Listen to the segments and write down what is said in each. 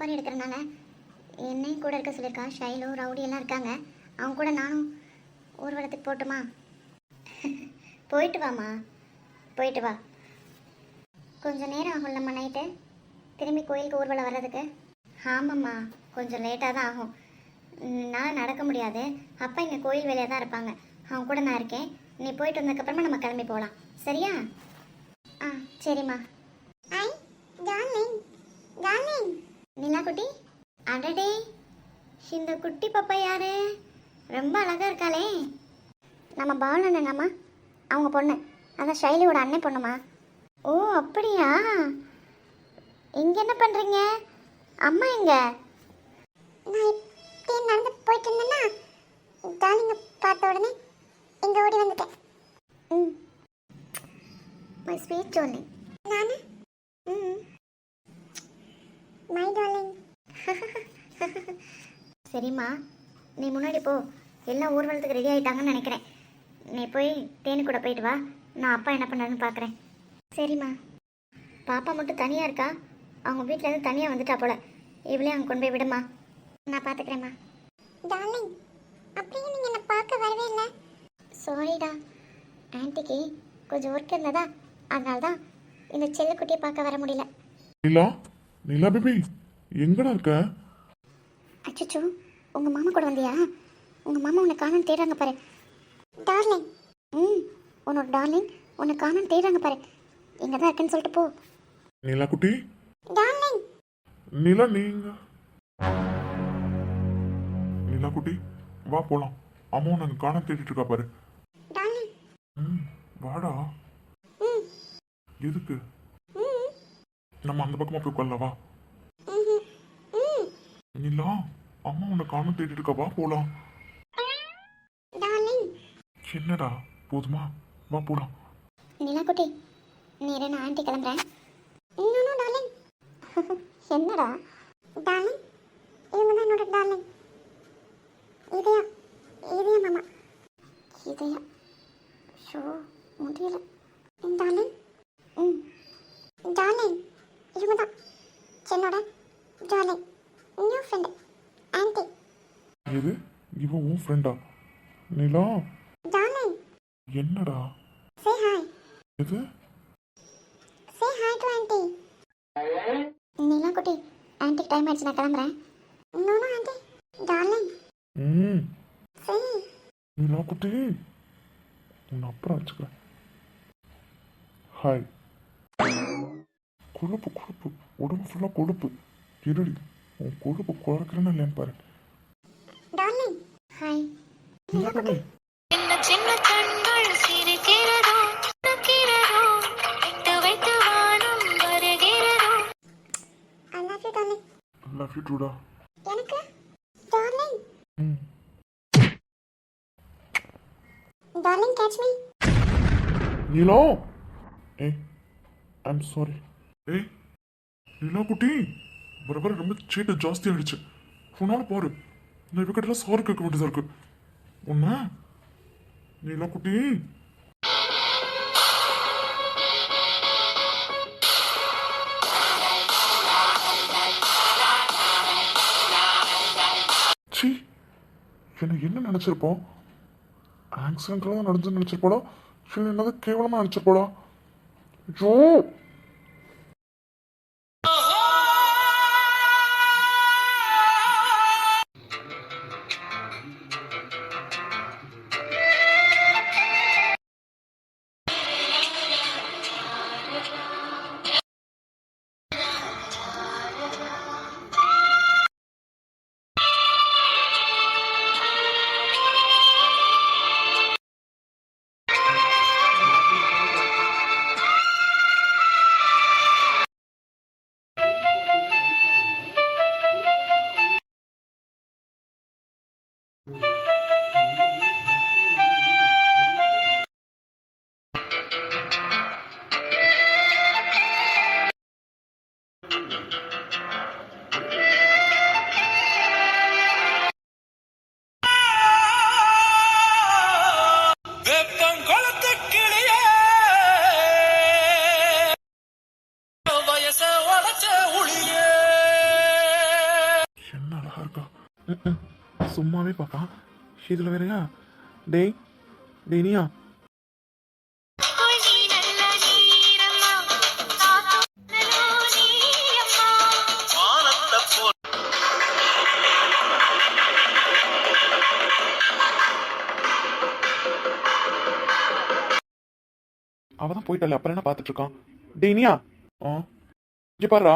அதனால என்னையும் கூட இருக்க சொல்லியிருக்கா. ஷைலு ரவுடி எல்லாம் இருக்காங்க. அவங்க கூட நானும் ஊர்வலத்துக்கு போட்டுமா? போயிட்டு வாம்மா. போயிட்டு வா. கொஞ்சம் நேரம் ஆகும்லம்மா நைட்டு திரும்பி கோயிலுக்கு ஊர்வலம் வர்றதுக்கு. ஆமாம்மா. கொஞ்சம் லேட்டாக தான் ஆகும். நான் நடக்க முடியாது. அப்பா இங்கே கோயில் வேலையாக தான் இருப்பாங்க. அவங்க கூட நான் இருக்கேன். நீ போயிட்டு வந்ததுக்கப்புறமா நம்ம கிளம்பி போகலாம் சரியா? ஆ சரிம்மா. ஐ டார்லிங் டார்லிங் நிலா குட்டி அடடே. இந்த குட்டி பாப்பா யாரு? ரொம்ப அழகா இருக்காளே. நம்ம பாலண்ணம்மா அவங்க பொண்ணு. அதான் ஷைலியோட அண்ணன் பொண்ணுமா ஓ அப்படியா? இங்க என்ன பண்றீங்க? அம்மா எங்க? நான் நடந்து போயிட்டு இருந்தேன்னா டார்லிங்க பார்த்த உடனே இங்க ஓடி வந்துட்டேன். ம். மை ஸ்வீட் டார்லிங் நானு? ம். மை டார்லிங் சரிம்மா நீ முன்னாடி போ. எல்லாம் ஊர்வலத்துக்கு ரெடி ஆயிட்டாங்கன்னு நினைக்கிறேன். நீ போய் தேனி கூட போயிட்டு வா. நான் அப்பா என்ன பண்ணாருன்னு பார்க்குறேன் சரிம்மா. பாப்பா மட்டும் தனியாக இருக்கா? அவங்க வீட்டில் இருந்து தனியாக வந்துட்டா போல. இவளையும் அங்கே கொண்டு போய் விடுமா. நான் பார்த்துக்கிறேம்மா டார்லிங் அப்படியே நீங்கள் என்னை பார்க்க வரவே இல்லை. சாரிடா ஆன்ட்டிக்கு கொஞ்சம் ஒர்க் இருந்ததா? அதனால தான் இந்த செல்லக்குட்டியை பார்க்க வர முடியல. நிலா நிலா பேபி எங்கடா இருக்க? அச்சச்சோ உங்கள் மாமா கூட வந்தியா? உங்கள் மாமா உன்னை காணோன்னு தேடுறாங்க பாரு. டார்லிங். ம் உன்னோட டார்லிங் உன்னை காணோன்னு தேடுறாங்க பாரு. இங்கே தான் இருக்கேன்னு சொல்லிட்டு போ. நிலா குட்டி. டார்லிங். நிலா நீங்க. நிலா குட்டி வா போலாம். அம்மா நாங்க காண தேடிட்டு இருக்கா பாரு. டார்லிங். ம் வாடா. ம். எதுக்கு? நம்ம அந்த பக்கமா போய் உட்காரலாம்? வா ம் ம் நிலா அம்மா உன்னை காண தேடிட்டு இருக்கா. வா போலாம். என்னடா? போதுமா? வா போலாம். நிலாக்குட்டி நீ இரு, நான் ஆண்டி கிளம்புறேன். என்னடா? டார்லிங் இவங்க தான் என்னோட டார்லிங் இதயா இதயா மாமா இதயா ஷோ முடியல டார்லிங் ம் டார்லிங் இவங்க தான் என்னோட டார்லிங் நியூ ஃப்ரெண்டு ஆன்டி எது? இவ உன் ஃப்ரெண்டா நிலா? டார்லிங் என்னடா? சே ஹாய் எது? Say hi to aunty Neela குட்டி ஆண்டிக்கு டைம் ஆயிடுச்சு நான் கிளம்புறேன். நோனோ ஆண்டி டார்லிங் ம். சே நிலா குட்டி உன்னை அப்புறம் வச்சுக்கிறேன் ஹாய் கொழுப்பு கொழுப்பு. உடம்பு ஃபுல்லாக கொழுப்பு. இருடி. உன் கொழுப்பு குறைக்கிறேன்னு இல்லையான்னு பாரு. டார்லிங் ஹாய் சின்ன சின்ன கண்கள் சிரிக்கிறதோ நக்கிறதோ விட்டு வைத்து வானம் வருகிறதோ. I love you darling love you Doda எனக்கு? டார்லிங் ம். Darling catch me Nila. ஏய் ஐம் சாரி ஏய் நிலா குட்டி. வர வர ரொம்ப சீட்டு ஜாஸ்தி ஆயிடுச்சு. உன்னால பாரு. நான் இவக்கிட்டலாம் சாரி கேட்க வேண்டியதா இருக்கு. உன்ன? நிலா குட்டி. ச்சீ. என்ன என்ன நினைச்சிருப்போம்? ஆக்சிடென்ட்லாம் தான் நடந்து நினைச்சிருப்போடா இல்லை என்னதான் கேவலமா நினைச்சிருப்போடா ஐயோ! சும்மாவே பார்க்கான் இதில் வேறையா? டேய் டேனியா அவதான் போயிட்டாள் அப்புறம் என்ன பார்த்துட்டு இருக்கான்? டேனியா ஆ. இங்கே பாருடா.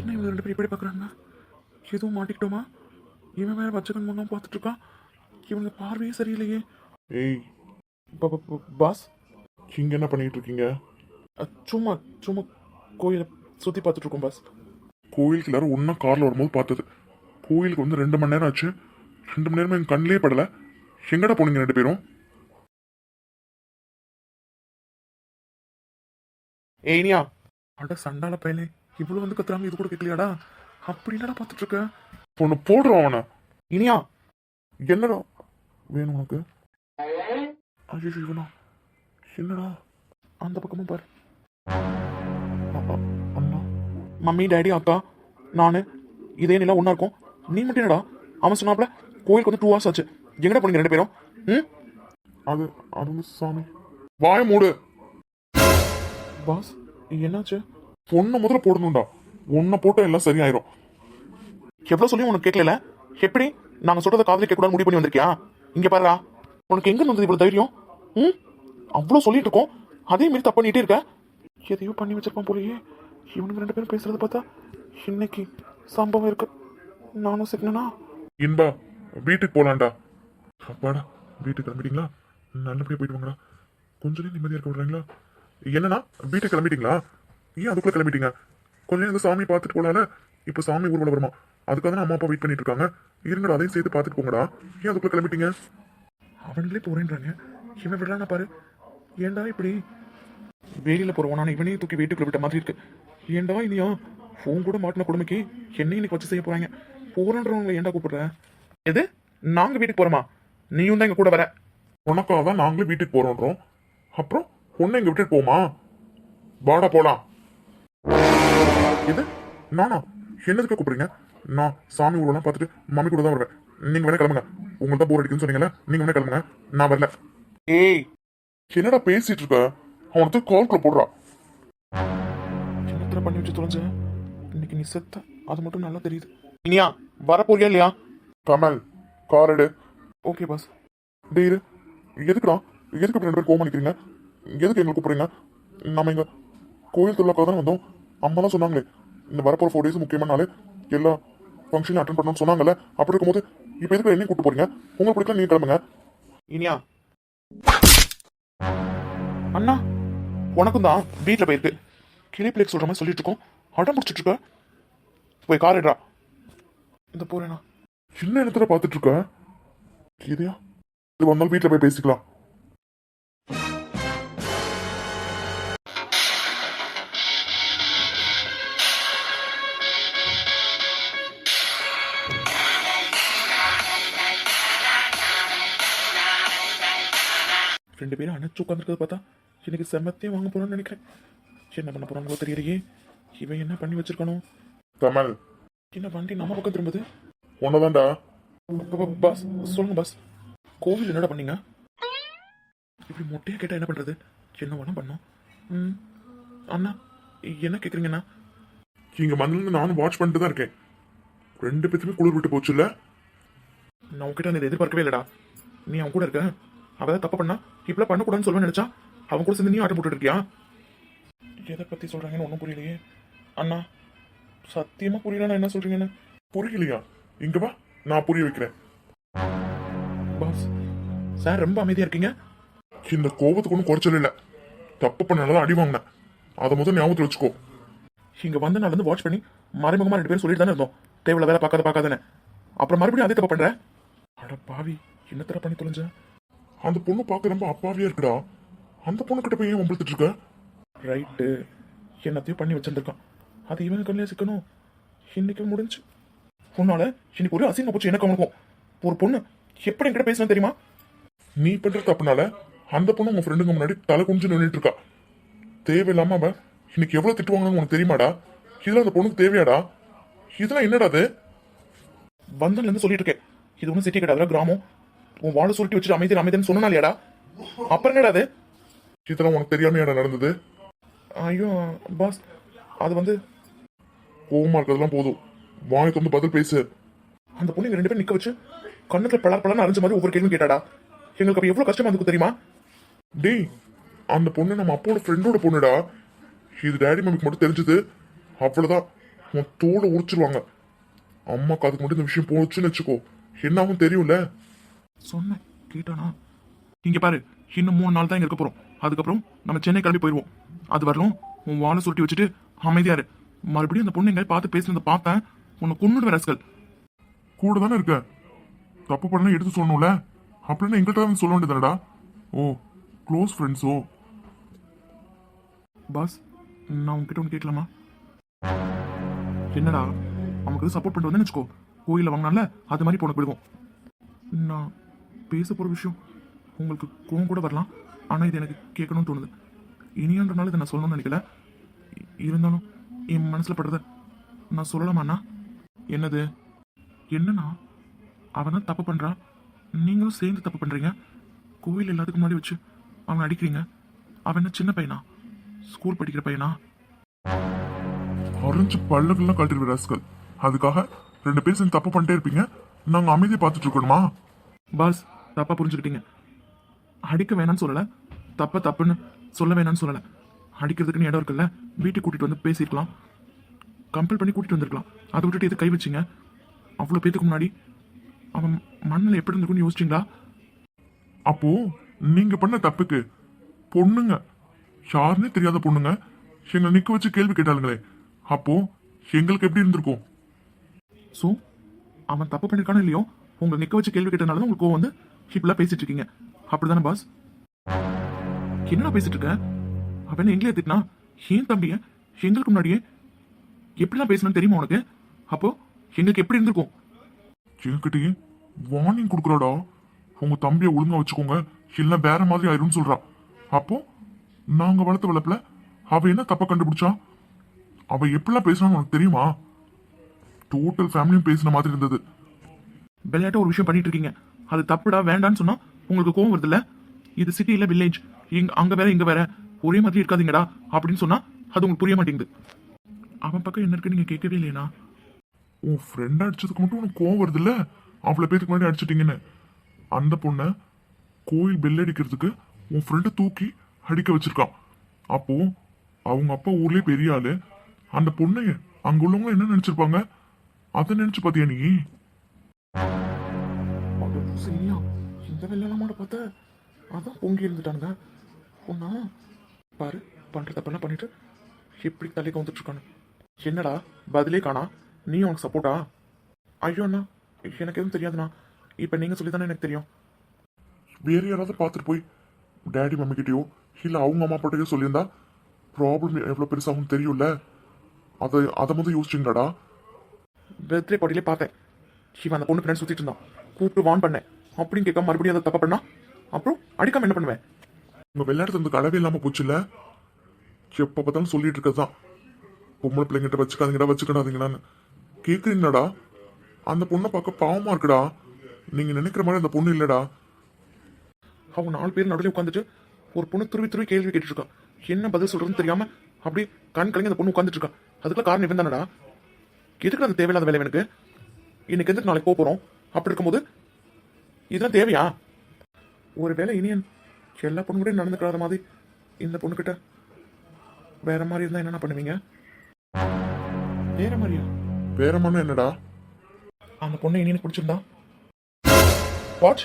என்ன இவங்க ரெண்டு பேரும் இப்படி பார்க்குறாங்க? எதுவும் மாட்டிக்கிட்டோமா? இவன் வேற வச்சகன் முன்னும் பார்த்துட்டு இருக்கான் இவங்க பார்வையே சரியில்லையே. ஏய் பாஸ் இங்க என்ன பண்ணிட்டு இருக்கீங்க சும்மா சும்மா கோயிலை சுற்றி பார்த்துட்டு இருக்கோம் பாஸ். கோயிலுக்கு எல்லாரும் ஒன்றா காரில் வரும்போது பார்த்தது. கோயிலுக்கு வந்து ரெண்டு மணி நேரம் ஆச்சு. ரெண்டு மணி நேரமா என் கண்ணிலே படலை. எங்கடா போனீங்க ரெண்டு பேரும்? ஏனியா அட சண்டால பையனே இவ்வளவு வந்து கத்துறாங்க இது கூட கேட்கலையாடா? அப்படி என்னடா பார்த்துட்டு இருக்க பொண்ணு போடுறோம் அவனை. இனியா. என்னடா வேணும் உனக்கு? ஐயோ இவனா. என்னடா? அந்த பக்கமும் பாரு. அண்ணா மம்மி டேடி அக்கா நான் இதே நிலா ஒன்றா இருக்கும். நீ மட்டும் என்னடா? அவன் சொன்னாப்ல கோயிலுக்கு வந்து டூ ஹவர்ஸ் ஆச்சு. எங்கடா போனீங்க ரெண்டு பேரும்? ம்? அது அது வந்து சாமி. வாய மூடு. பாஸ் என்னாச்சு? பொண்ணை முதல்ல போடணும்டா. ஒன்றை போட்டால் எல்லாம் சரியாயிரும். எவ்வளோ சொல்லி உனக்கு கேட்கல எப்படி? நாங்கள் சொல்றதை காதலி கேட்கக்கூடாது முடிவு பண்ணி வந்திருக்கியா? இங்கே பாருடா. உனக்கு எங்க வந்தது இவ்வளோ தைரியம்? ம்? அவ்வளோ சொல்லிட்டு இருக்கோம். அதே மாரி தப்பு பண்ணிட்டே இருக்க. எதையோ பண்ணி வச்சிருப்பான் போலயே. இவனுக்கு ரெண்டு பேரும் பேசுறத பார்த்தா இன்னைக்கு சம்பவம் இருக்கு. நானும் சிக்கனா இன்பா வீட்டுக்கு போலாம்டா. அப்பாடா வீட்டுக்கு கிளம்பிட்டீங்களா? நல்லபடியா போயிட்டு வாங்கடா. கொஞ்ச நேரம் நிம்மதியா இருக்க விடுறீங்களா? என்னன்னா வீட்டுக்கு கிளம்பிட்டீங்களா? ஏன் அதுக்குள்ள கிளம்பிட்டீங்க? கொஞ்ச நேரம் இந்த சாமி பார்த்துட்டு போலால இப்போ சாமி ஊர்வலம் வருமா? அதுக்காக தான் அம்மா அப்பா வெயிட் பண்ணிட்டு இருக்காங்க. இருங்கடா அதையும் சேர்த்து பார்த்துட்டு போங்கடா. ஏன் அதுக்குள்ள கிளம்பிட்டீங்க? அவங்களே போறேன்றாங்க. இவன் விடலாம் பாரு. ஏன்டா இப்படி? வெளியில போறவனான இவனையும் தூக்கி வீட்டுக்குள்ள விட்ட மாதிரி இருக்கு. ஏன்டா இனியா? ஃபோன் கூட மாட்டின கொடுமைக்கு என்ன இன்னைக்கு வச்சு செய்ய போறாங்க. போறன்றவங்களை ஏன்டா கூப்பிடுற? எது? நாங்க வீட்டுக்கு போறோமா? நீயும் தான் எங்க கூட வர. உனக்காக தான் நாங்களும் வீட்டுக்கு போறோன்றோம். அப்புறம் பொண்ணு எங்க விட்டுட்டு போமா? வாடா போலாம். இது? நானா? என்னதுக்கு கூப்பிடுறீங்க? நான் சாமி ஊரெல்லாம் பார்த்துட்டு மம்மி கூட தான் வருவேன். நீங்க வேணா கிளம்புங்க. உங்களுக்கு தான் போர் அடிக்குன்னு சொன்னீங்கல்ல நீங்க வேணா கிளம்புங்க. நான் வரல. ஏய். என்னடா பேசிட்டு இருக்க? அவனுக்கு கால்குள்ள போடுறா. என்னத்துல பண்ணி வச்சு தொலைஞ்ச? இன்னைக்கு நீ செத்த. அது மட்டும் நல்லா தெரியுது. இனியா வரப்போறியா இல்லையா? கமல் கார் எடு. ஓகே பாஸ் டேய் இரு. எதுக்குடா? எதுக்கு இப்படி ரெண்டு பேரும் கோவம் நிற்கிறீங்க எதுக்கு எங்களை கூப்பிடுறீங்க? நம்ம இங்க கோயில் திருவிழாக்காக தான் வந்தோம். அம்மா தான் சொன்னாங்களே இந்த வரப்போற ஃபோர் டேஸ் முக்கியமான நாள் எல்லா ஃபங்க்ஷனையும் அட்டன் பண்ணணும்னு சொன்னாங்கல்ல அப்படி இருக்கும்போது இப்போ எதுக்கு என்னையும் கூப்பிட்டு போறீங்க? உங்களுக்கு பிடிக்கல நீங்க கிளம்புங்க. இனியா. அண்ணா உனக்கும் தான் வீட்டில் போயிருக்கு. கிளிப்பிள்ளைக்கு சொல்ற மாதிரி சொல்லிட்டு இருக்கோம். அடம் பிடிச்சிட்டு இருக்க. போய் கார் எடுறா இந்த போறேனா என்ன இடத்துல பார்த்துட்டு இருக்க? இதையா இது வந்தாலும் வீட்டில் போய் பேசிக்கலாம். ரெண்டு பேரும் அணைச்சு உட்காந்துருக்கத பார்த்தா எனக்கு செம்மத்தையும் வாங்க போறோம்னு நினைக்கிறேன். என்ன பண்ண போறாங்களோ தெரியலையே. இவன் என்ன பண்ணி வச்சிருக்கணும் கமல். என்ன வண்டி நம்ம பக்கம் திரும்புது? ஒன்னதான்டா பாஸ் சொல்லுங்க பாஸ். கோவில் என்னடா பண்ணீங்க? இப்படி மொட்டையா கேட்டா என்ன பண்றது? என்ன வேணா பண்ணோம். அண்ணா என்ன கேக்குறீங்கண்ணா? இங்க மண்ணிலிருந்து நானும் வாட்ச் பண்ணிட்டு தான் இருக்கேன். ரெண்டு பேத்துமே குளிர் விட்டு போச்சுல்ல? நான் இதை எதிர்பார்க்கவே இல்லடா. நீ அவன் கூட இருக்க? அவ தான் தப்பு பண்ணா இப்பெல்லாம் பண்ணக்கூடாதுன்னு சொல்ல நினைச்சா அவன் கூட சேர்ந்து நீ ஆட்டம் போட்டுட்டு இருக்கியா? எதை பத்தி சொல்றாங்கன்னு ஒன்றும் புரியலையே. அண்ணா சத்தியமா புரியல என்ன சொல்றீங்கன்னு புரியலையா? இங்க வா நான் புரிய வைக்கிறேன். பாஸ் சார் ரொம்ப அமைதியா இருக்கீங்க? இந்த கோபத்துக்கு ஒன்றும் குறைச்சல இல்லை. தப்பு பண்ணாலும் அடி வாங்கினேன். அதை முதல் ஞாபகத்தில் வச்சுக்கோ. இங்க வந்த நாள் வந்து வாட்ச் பண்ணி மறைமுகமா ரெண்டு பேரும் சொல்லிட்டு தானே இருந்தோம். தேவையில்ல வேலை பார்க்காத பார்க்காதானே அப்புறம் மறுபடியும் அதே தப்பு பண்ற? அட பாவி என்னத்தர பண்ணி தொலைஞ்சேன் அந்த பொண்ணு பார்க்க ரொம்ப அப்பாவியா இருக்குடா. அந்த பொண்ணு கிட்ட போய் ஏன் வம்பிழுத்துட்டு இருக்க? ரைட்டு என்னத்தையும் பண்ணி வச்சிருந்துருக்கான். அது இவங்க கண்ணிலே சிக்கணும். இன்னைக்கு முடிஞ்சு. உன்னால இன்னைக்கு ஒரு அசிங்க போச்சு எனக்கு அவனுக்கும். ஒரு பொண்ணு எப்படி என்கிட்ட பேசணும் தெரியுமா? நீ பண்ற தப்புனால அந்த பொண்ணு உங்க ஃப்ரெண்டுங்க முன்னாடி தலை குனிஞ்சு நின்றுட்டு இருக்கா. தேவையில்லாம அவன் இன்னைக்கு எவ்வளவு திட்டுவாங்கன்னு உனக்கு தெரியுமாடா? இதெல்லாம் அந்த பொண்ணுக்கு தேவையாடா? இதெல்லாம் என்னடா அது? வந்தன்ல இருந்து சொல்லிட்டு இருக்கேன். இது ஒன்றும் சிட்டி கிடையாது கிராமம். உன் வாழை சுருட்டி வச்சுட்டு அமைதி அமைதின்னு சொன்னாலேடா அப்புறம் என்னடா அது? இதெல்லாம் உனக்கு தெரியாமையாடா நடந்தது? ஐயோ பாஸ் அது வந்து கோவமா இருக்கிறதுலாம் போதும். வாய்க்கு வந்து பதில் பேசு. அந்த பொண்ணு ரெண்டு பேரும் நிக்க வச்சு கண்ணுக்குள்ள பலர் பலன்னு அரைஞ்ச மாதிரி ஒவ்வொரு கேள்வி கேட்டாடா. எங்களுக்கு அப்ப எவ்வளவு கஷ்டமா இருக்கும் தெரியுமா? டேய் அந்த பொண்ணு நம்ம அப்போட ஃப்ரெண்டோட பொண்ணுடா. இது டேடி மம்மிக்கு மட்டும் தெரிஞ்சது. அவ்வளவுதான். உன் தோலை உரிச்சிருவாங்க. அம்மாக்கு அதுக்கு மட்டும் இந்த விஷயம் போச்சுன்னு வச்சுக்கோ. என்ன ஆகும் தெரியும்ல? சொன்னேன் கேட்டானா? இங்க பாரு இன்னும் மூணு நாள் தான் இங்க இருக்க போறோம். அதுக்கப்புறம் நம்ம சென்னை கிளம்பி போயிடுவோம் அது வரலும் உன் வாழை சுருட்டி வச்சுட்டு அமைதியாரு மறுபடியும் அந்த பொண்ணு எங்க பார்த்து பேசுனதை பார்த்தேன். உன்னை கொண்டுடுவேன் ரஸ்கல் கூட தானே இருக்க? தப்பு பண்ணலாம் எடுத்து சொல்லணும்ல? அப்படின்னு எங்கள்கிட்ட தான் சொல்ல வேண்டியதுடா ஓ க்ளோஸ் ஃப்ரெண்ட்ஸோ பாஸ் நான் உன்கிட்ட ஒன்று கேட்கலாமா? என்னடா அவனுக்கு சப்போர்ட் பண்ணிட்டு வந்தேன்னு வச்சுக்கோ. கோயிலில் வாங்கினால அது மாதிரி போன போயிடுவோம். நான் பேச போகிற விஷயம் உங்களுக்கு கோவம் கூட வரலாம். ஆனால் இது எனக்கு கேட்கணும்னு தோணுது. இனியான்றனால இதை நான் சொல்லணும்னு நினைக்கல. இருந்தாலும் என் மனசில் படுறத நான் சொல்லலாமாண்ணா என்னது? என்னண்ணா? அவன் தான் தப்பு பண்ணுறான் நீங்களும் சேர்ந்து தப்பு பண்ணுறீங்க கோயில் எல்லாத்துக்கும் முன்னாடி வச்சு அவனை அடிக்கிறீங்க. அவன் என்ன சின்ன பையனா? ஸ்கூல் படிக்கிற பையனா? அரைஞ்சு பல்லுகள்லாம் கழட்டிடுவே ராஸ்கல். அதுக்காக ரெண்டு பேரும் சேர்ந்து தப்பு பண்ணிட்டே இருப்பீங்க. நாங்க அமைதியை பார்த்துட்டு இருக்கணுமா? பாஸ் தப்பா புரிஞ்சுக்கிட்டீங்க. அடிக்க வேணாம்னு சொல்லல. தப்ப தப்புன்னு சொல்ல வேணாம்னு சொல்லல. அடிக்கிறதுக்குன்னு இடம் இருக்குல்ல. வீட்டுக்கு கூட்டிட்டு வந்து பேசியிருக்கலாம். கம்பல் பண்ணி கூட்டிட்டு வந்திருக்கலாம். அதை விட்டுட்டு எது கை வச்சிங்க? அவ்வளோ பேத்துக்கு முன்னாடி அவன் மண்ணில் எப்படி இருந்திருக்குன்னு யோசிச்சிங்களா? அப்போ நீங்க பண்ண தப்புக்கு பொண்ணுங்க யாருன்னே தெரியாத பொண்ணுங்க எங்களை நிக்க வச்சு கேள்வி கேட்டாளுங்களே. அப்போ எங்களுக்கு எப்படி இருந்திருக்கும்? ஸோ அவன் தப்பு பண்ணிருக்கானோ இல்லையோ? உங்களை நிக்க வச்சு கேள்வி கேட்டனால தான் உங்களுக்கு கோவம் வந்து இப்படிலாம் பேசிட்டு இருக்கீங்க அப்படிதானே பாஸ் என்னடா பேசிட்டு இருக்க அவன் என்ன எங்களே திட்டினா? ஏன் தம்பிய எங்களுக்கு முன்னாடியே எப்படிலாம் பேசணும்னு தெரியுமா உனக்கு? அப்போ எங்களுக்கு எப்படி இருந்திருக்கும்? என்கிட்டயே வார்னிங் கொடுக்குறாடா. உங்க தம்பியை ஒழுங்கா வச்சுக்கோங்க. இல்ல வேற மாதிரி ஆயிரும்னு சொல்றா. அப்போ நாங்க வளர்த்த வளர்ப்புல அவ என்ன தப்ப கண்டுபிடிச்சா? அவ எப்படிலாம் பேசுறான்னு உனக்கு தெரியுமா? டோட்டல் ஃபேமிலியும் பேசின மாதிரி இருந்தது. விளையாட்ட ஒரு விஷயம் பண்ணிட்டு இருக்கீங்க. அது தப்புடா வேண்டான்னு சொன்னா உங்களுக்கு கோவம் வருதுல்ல? இது சிட்டி இல்ல வில்லேஜ் இங்க அங்க வேற இங்க வேற. ஒரே மாதிரி இருக்காதீங்கடா அப்படின்னு சொன்னா அது உங்களுக்கு புரிய மாட்டேங்குது. அவன் பக்கம் என்ன இருக்கு நீங்க கேட்கவே இல்லையா உன் ஃப்ரெண்ட் அடிச்சதுக்கு மட்டும் உனக்கு கோவம் வருதுல்ல? இல்ல அவ்வளவு பேருக்கு முன்னாடி அடிச்சிட்டீங்கன்னு. அந்த பொண்ணை கோயில் பெல் அடிக்கிறதுக்கு உன் ஃப்ரெண்டை தூக்கி அடிக்க வச்சிருக்கான். அப்போ அவங்க அப்பா ஊர்லயே பெரிய ஆளு. அந்த பொண்ணை அங்க உள்ளவங்க என்ன நினைச்சிருப்பாங்க? அதை நினைச்சு பாத்தியா நீ? சரியா? இந்த வெள்ளலாமாட பார்த்த? அதான் பொங்கி இருந்துட்டானுங்க. ஒன்னா பாரு பண்ணுற தப்பெல்லாம் பண்ணிட்டு எப்படி தலைக்கு வந்துட்டு இருக்கானு என்னடா பதிலே காணா. நீ உனக்கு சப்போர்ட்டா ஐயோ அண்ணா எனக்கு எதுவும் தெரியாதுண்ணா. இப்போ நீங்கள் சொல்லி தானே எனக்கு தெரியும். வேறு யாராவது பார்த்துட்டு போய் டேடி மம்மி இல்லை அவங்க அம்மா பாட்டையோ சொல்லியிருந்தா ப்ராப்ளம் எவ்வளோ பெருசாகும் தெரியும்ல? அதை அதை மட்டும் யோசிச்சுங்களாடா பர்த்டே பாட்டிலே பார்த்தேன். இவன் அந்த பொண்ணு ஃப்ரெண்ட் சுற்றிட்டு இருந்தான். கூப்பிட்டு வான் பண்ணேன். அப்படின்னு கேட்காம மறுபடியும் அதை தப்பா பண்ணா? அப்புறம் அடிக்காம என்ன பண்ணுவேன்? உங்க விளையாடுறது வந்து அளவே இல்லாம போச்சுல்ல? எப்ப பார்த்தாலும் சொல்லிட்டு இருக்கதான் பொம்பளை பிள்ளைங்கிட்ட வச்சுக்காதீங்கடா வச்சுக்கிடாதீங்கடான்னு. கேக்குறீங்களாடா? அந்த பொண்ணை பார்க்க பாவமா இருக்குடா. நீங்க நினைக்கிற மாதிரி அந்த பொண்ணு இல்லடா. அவன் நாலு பேர் நடுவில் உட்காந்துட்டு ஒரு பொண்ணு துருவி துருவி கேள்வி கேட்டுட்டு இருக்கான் என்ன பதில் சொல்றதுன்னு தெரியாம அப்படியே கண் கலங்கி அந்த பொண்ணு உட்காந்துட்டு இருக்கா. அதுக்கெல்லாம் காரணம் இவன் தானடா எதுக்கு அந்த தேவையில்லாத வேலை எனக்கு இன்னைக்கு எதுக்கு நாளைக்கு போக போறோம்? அப்படி இருக்கும்போது இதெல்லாம் தேவையா? ஒரு வேலை இனியன் எல்லா பொண்ணு கூட நடந்துக்கிறாத மாதிரி இந்த பொண்ணுகிட்ட வேற மாதிரி இருந்தா என்னென்ன பண்ணுவீங்க? வேற மாதிரியா? வேற மண்ணு என்னடா? அந்த பொண்ணு இனியனுக்கு பிடிச்சிருந்தா? வாட்ச்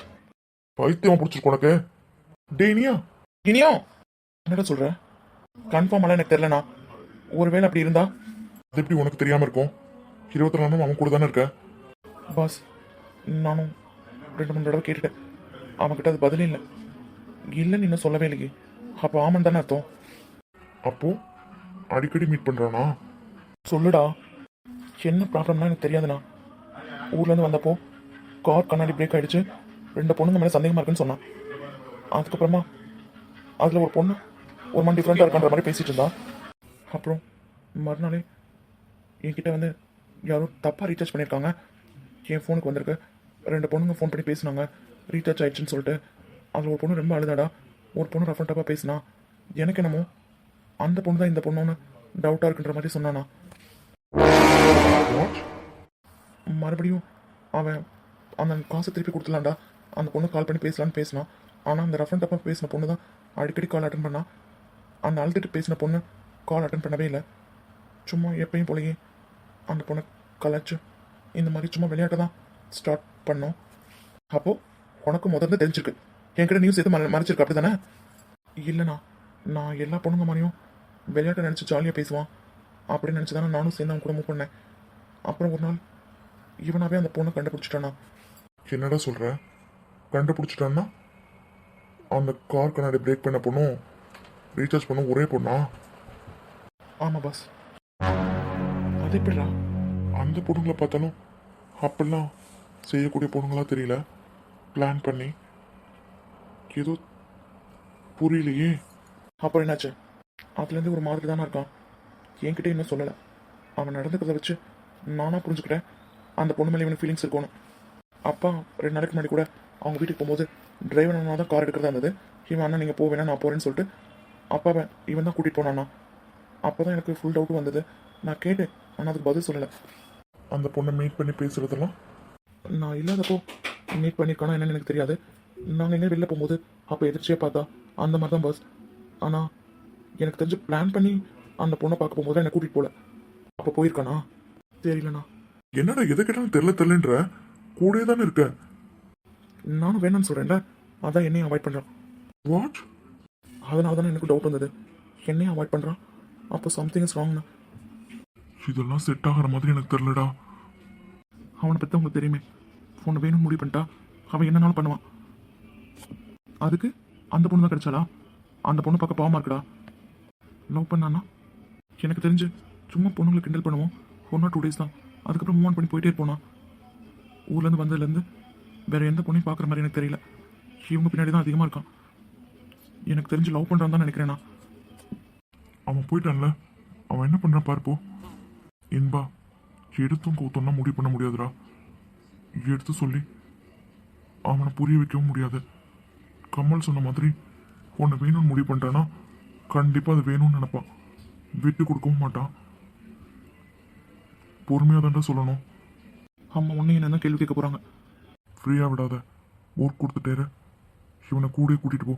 பைத்தியமா பிடிச்சிருக்கு உனக்கு. டேனியா இனியா. என்னடா சொல்ற? கன்ஃபார்ம் எனக்கு தெரியலண்ணா. ஒருவேளை அப்படி இருந்தா? அது எப்படி உனக்கு தெரியாம இருக்கும்? இருபத்தி நாலு அவன் கூட தானே இருக்க? பாஸ் நானும் ரெண்டு மூணு தடவை கேட்டுட்டேன். அவன்கிட்ட அது பதிலே இல்லை. இல்லைன்னு இன்னும் சொல்லவே இல்லையே. அப்போ ஆமாம் தானே அர்த்தம்? அப்போ அடிக்கடி மீட் பண்றானா? சொல்லுடா. என்ன ப்ராப்ளம்னா எனக்கு தெரியாதுண்ணா. ஊர்லேருந்து வந்தப்போ கார் கண்ணாடி பிரேக் ஆயிடுச்சு. ரெண்டு பொண்ணுங்க மேலே சந்தேகமாக இருக்குன்னு சொன்னான். அதுக்கப்புறமா அதில் ஒரு பொண்ணு ஒரு மாதிரி டிஃப்ரெண்ட்டாக இருக்கான்ற மாதிரி பேசிகிட்டு இருந்தா. அப்புறம் மறுநாளே என்கிட்ட வந்து யாரோ தப்பாக ரீசார்ஜ் பண்ணியிருக்காங்க. என் ஃபோனுக்கு வந்திருக்கு. ரெண்டு பொண்ணுங்க ஃபோன் பண்ணி பேசினாங்க. ரீசார்ஜ் ஆயிடுச்சுன்னு சொல்லிட்டு. அதில் ஒரு பொண்ணு ரொம்ப அழுதாடா. ஒரு பொண்ணு ரஃபன் டப்பாக பேசினா. எனக்கு என்னமோ அந்த பொண்ணு தான் இந்த பொண்ணுன்னு டவுட்டாக இருக்குன்ற மாதிரி சொன்னானா. மறுபடியும் அவன் அந்த காசை திருப்பி கொடுத்துலாண்டா அந்த பொண்ணு கால் பண்ணி பேசலான்னு பேசினான் ஆனால் அந்த ரஃபன் டப்பா பேசின பொண்ணு தான் அடிக்கடி கால் அட்டன் பண்ணா. அந்த அழுதுட்டு பேசின பொண்ணு கால் அட்டன் பண்ணவே இல்லை. சும்மா எப்பயும் போலயே அந்த பொண்ணை கலாச்சு இந்த மாதிரி சும்மா விளையாட்டு தான் ஸ்டார்ட் பண்ணோம். அப்போது உனக்கு முதல்ல தெரிஞ்சிருக்கு. என்கிட்ட நியூஸ் எதுவும் மற மறைச்சிருக்கு அப்படி தானே இல்லைண்ணா நான் எல்லா பொண்ணுங்க மாதிரியும் விளையாட்டை நினச்சி ஜாலியாக பேசுவான். அப்படின்னு நினச்சி தானே நானும் சேர்ந்து அவன் கூட மூவ் பண்ணேன். அப்புறம் ஒரு நாள் இவனாவே அந்த பொண்ணை கண்டுபிடிச்சிட்டானா? என்னடா சொல்கிற கண்டுபிடிச்சிட்டான்னா? அந்த கார் கண்ணாடி பிரேக் பண்ண பொண்ணும் ரீசார்ஜ் பண்ண ஒரே பொண்ணா? ஆமாம் பாஸ் அது எப்படிடா? அந்த பொண்ணுங்களை பார்த்தாலும் அப்படிலாம் செய்யக்கூடிய பொண்ணுங்களா தெரியல. பிளான் பண்ணி. ஏதோ புரியலையே. அப்புறம் என்னாச்சு? அதுலேருந்து ஒரு மாதிரி தானே இருக்கான். என்கிட்ட இன்னும் சொல்லலை. அவன் நடந்துக்கிறத வச்சு நானாக புரிஞ்சுக்கிட்டேன். அந்த பொண்ணு மேலே இவனுக்கு ஃபீலிங்ஸ் இருக்கணும். அப்பா ரெண்டு நாளைக்கு முன்னாடி கூட அவங்க வீட்டுக்கு போகும்போது டிரைவர் அண்ணா தான் கார் எடுக்கிறதா இருந்தது. இவன் அண்ணா நீங்கள் போவேணா நான் போகிறேன்னு சொல்லிட்டு அப்பாவை இவன் தான் கூட்டிகிட்டு போனானா? அப்போ தான் எனக்கு ஃபுல் டவுட்டு வந்தது. நான் கேட்டேன். ஆனால் அதுக்கு பதில் சொல்லலை. அந்த பொண்ணை மீட் பண்ணி பேசுறதெல்லாம் நான் இல்லாதப்போ மீட் பண்ணியிருக்கானா என்னன்னு எனக்கு தெரியாது. நாங்கள் எங்கே வெளில போகும்போது அப்போ எதிர்ச்சியாக பார்த்தா அந்த மாதிரி தான் பஸ் ஆனால் எனக்கு தெரிஞ்சு பிளான் பண்ணி அந்த பொண்ணை பார்க்க போகும்போது என்னை கூட்டிகிட்டு போகல அப்போ போயிருக்கானா? தெரியலண்ணா. என்னடா எதை கேட்டாலும் தெரியல தெரியலன்ற. கூடயே தானே இருக்க. நானும் வேணாம்னு சொல்கிறேன்ல அதான் என்னையும் அவாய்ட் பண்ணுறான் வாட் அதனால தானே எனக்கு டவுட் வந்தது. என்னையும் அவாய்ட் பண்ணுறான் அப்போ சம்திங் இஸ் ராங்ண்ணா இதெல்லாம் செட் ஆகிற மாதிரி எனக்கு தெரியலடா. அவனை பற்றி உங்களுக்கு தெரியுமே. ஃபோனை வேணும் முடிவு பண்ணிட்டா அவன் என்னனாலும் பண்ணுவான். அதுக்கு அந்த பொண்ணு தான் கிடைச்சாளா? அந்த பொண்ணு பார்க்க பாவமாக இருக்குடா. லவ் பண்ணானா? எனக்கு தெரிஞ்சு சும்மா பொண்ணுங்களை கிண்டல் பண்ணுவோம். ஒன் ஆர் டூ டேஸ் தான். அதுக்கப்புறம் மூவ் ஆன் பண்ணி போயிட்டே இருப்போனா ஊர்லேருந்து வந்ததுலேருந்து வேற எந்த பொண்ணையும் பார்க்குற மாதிரி எனக்கு தெரியல. இவங்க பின்னாடி தான் அதிகமாக இருக்கான். எனக்கு தெரிஞ்சு லவ் பண்ணுறான் தான் நினைக்கிறேன் அவன் போயிட்டான்ல. அவன் என்ன பண்ணுறான் பார்ப்போம் இன்பா எடுத்தும் கூத்தம்னா முடிவு பண்ண முடியாதுடா. எடுத்து சொல்லி அவனை புரிய வைக்கவும் முடியாது. கமல் சொன்ன மாதிரி உன்னை வேணும்னு முடிவு பண்ணிட்டானா கண்டிப்பாக அது வேணும்னு நினைப்பான். விட்டு கொடுக்கவும் மாட்டான். பொறுமையாக தான்டா சொல்லணும். அம்மா உன்னை என்ன கேள்வி கேட்க போகிறாங்க ஃப்ரீயாக விடாத. ஒர்க் கொடுத்துட்டேரு. இவனை கூட கூட்டிகிட்டு போ.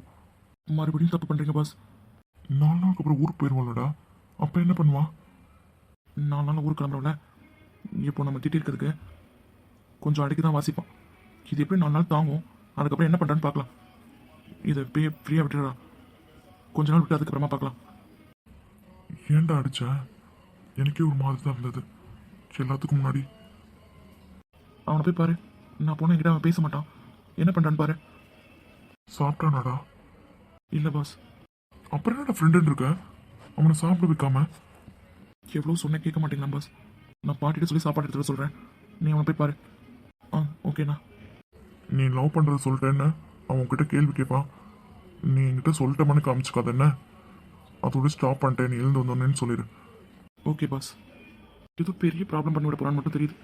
மறுபடியும் தப்பு பண்ணுறீங்க பாஸ் நாலு நாளுக்கு அப்புறம் ஊருக்கு போயிடுவான்லடா அப்போ என்ன பண்ணுவான் நாலு நாள் ஊருக்கு கிளம்புறோம்ல. இப்போ நம்ம திட்டிருக்கிறதுக்கு கொஞ்சம் அடிக்க தான் வாசிப்போம். இது எப்படி நாலு நாள் தாங்கும்? அதுக்கப்புறம் என்ன பண்ணுறான்னு பார்க்கலாம். இதை இப்படியே ஃப்ரீயாக விட்டுறா கொஞ்ச நாள் விட்டு அதுக்கப்புறமா பார்க்கலாம். ஏன்டா அடிச்ச? எனக்கே ஒரு மாதிரி தான் இருந்தது. எல்லாத்துக்கும் முன்னாடி. அவனை போய் பாரு. நான் போனால் என்கிட்ட அவன் பேச மாட்டான். என்ன பண்ணுறான்னு பாரு. சாப்பிட்டானாடா? இல்லை பாஸ் அப்புறம் என்னடா ஃப்ரெண்டுன்னு இருக்க? அவனை சாப்பிட வைக்காம? எவ்வளோ சொன்ன கேட்க மாட்டேங்களா பாஸ் நான் பாட்டிட்டு சொல்லி சாப்பாடு எடுத்துகிட்டு சொல்கிறேன் நீ அவனை போய் பாரு. ஆ ஓகேண்ணா நீ லவ் பண்றத சொல்லிட்டேன்னு அவன் உன்கிட்ட கேள்வி கேட்பான் நீ என்கிட்ட சொல்லிட்டமான்னு காமிச்சுக்காத என்ன அதோட ஸ்டாப் பண்ணிட்டேன். நீ எழுந்து வந்தோன்னேன்னு சொல்லிடு ஓகே பாஸ் ஏதோ பெரிய ப்ராப்ளம் பண்ணி விட போகிறான்னு மட்டும் தெரியுது.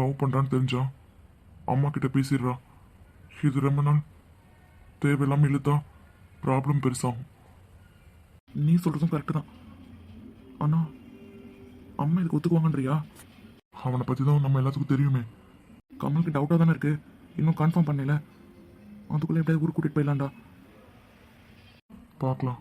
லவ் பண்றான்னு தெரிஞ்சா அம்மா கிட்ட பேசிடுறா. இது ரொம்ப நாள் தேவையில்லாம இழுத்தா ப்ராப்ளம் பெருசாகும். நீ சொல்கிறதும் கரெக்டு தான். ஆனால் அம்மா இதுக்கு ஒத்துக்குவாங்கன்றியா? அவனை பற்றி தான் நம்ம எல்லாத்துக்கும் தெரியுமே. கமலுக்கு டவுட்டாக தானே இருக்குது இன்னும் கன்ஃபார்ம் பண்ணல. அதுக்குள்ளே எப்படியாவது ஊருக்கு கூட்டிகிட்டு போயிடலாம்டா. பார்க்கலாம்.